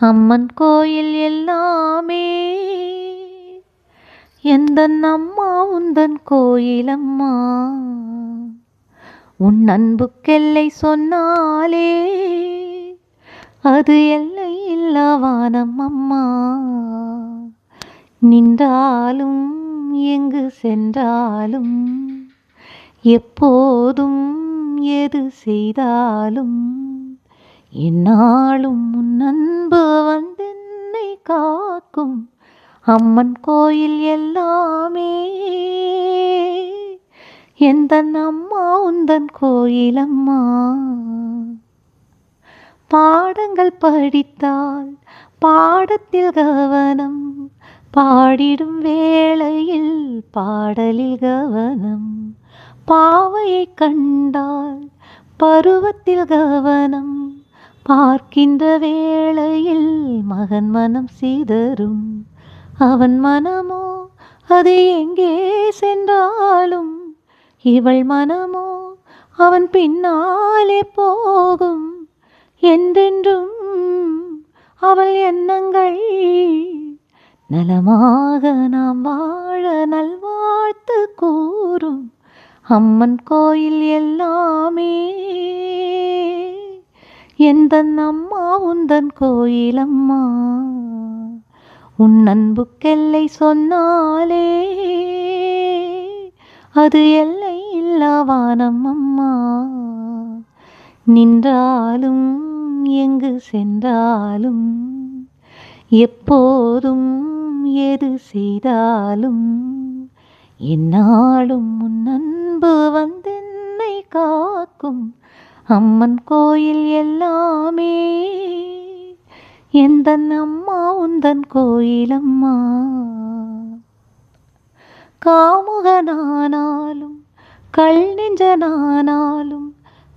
அம்மன் கோயில் எல்லாமே. எந்தன் அம்மா உந்தன் கோயிலம்மா. உன் அன்புக்கெல்லை சொன்னாலே அது எல்லை இல்லவானம் அம்மா. நின்றாலும் எங்கு சென்றாலும் எப்போதும் எது செய்தாலும் என்னாலும் உன் அன்பு வந்தென்னை காக்கும். அம்மன் கோயில் எல்லாமே எந்த அம்மா உந்தன் கோயிலம்மா பாடங்கள் படித்தால் பாடத்தில் கவனம் பாடிடும் வேளையில் பாடலில் கவனம். பாவையை கண்டால் பருவத்தில் கவனம் பார்க்கின்ற வேளையில் மகன் மனம் சிதறும் அவன் மனமோ அது எங்கே சென்றாலும். இவள் மனமோ அவன் பின்னாலே போகும். என்றென்றும் அவள் எண்ணங்கள் நலமாக நாம் வாழ நல்வாழ்த்து கூறும். அம்மன் கோயில் எல்லாமே எந்தன் அம்மா உந்தன் கோயிலம்மா? உன் அன்புக்கெல்லை சொன்னாலே அது எல்லை இல்லா வானம் அம்மா நின்றாலும் எங்கு சென்றாலும் எப்போதும் எது செய்தாலும் என்னாலும் உன் அன்பு வந்தென்னை காக்கும். அம்மன் கோயில் எல்லாமே. எந்த அம்மா உந்தன் கோயிலம்மா காமுகனானாலும் கல் நெஞ்சனானாலும்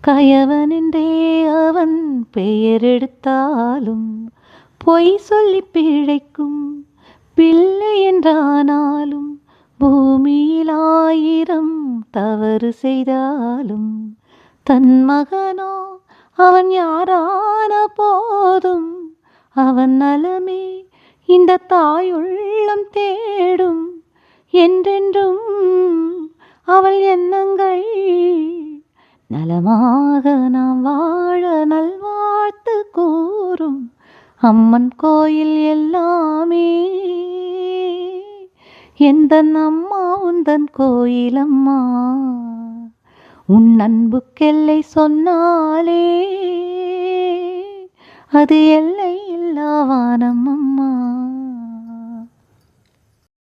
கயவனென்றே அவன் பெயர் எடுத்தாலும் பொய் சொல்லி பிழைக்கும் பிள்ளை என்றானாலும் பூமியில் ஆயிரம் தவறு செய்தாலும் தன் மகனோ அவன் யாரான போதும் அவன் நலமே இந்த தாயுள்ளம் தேடும். என்றென்றும் அவள் எண்ணங்கள் நலமாக நாம் வாழ நல்வாழ்த்து கூறும். அம்மன் கோயில் எல்லாமே எந்த அம்மா உந்தன் கோயிலம்மா? உன் அன்புக்கெல்லை சொன்னாலே அது எல்லை இல்லா வானம்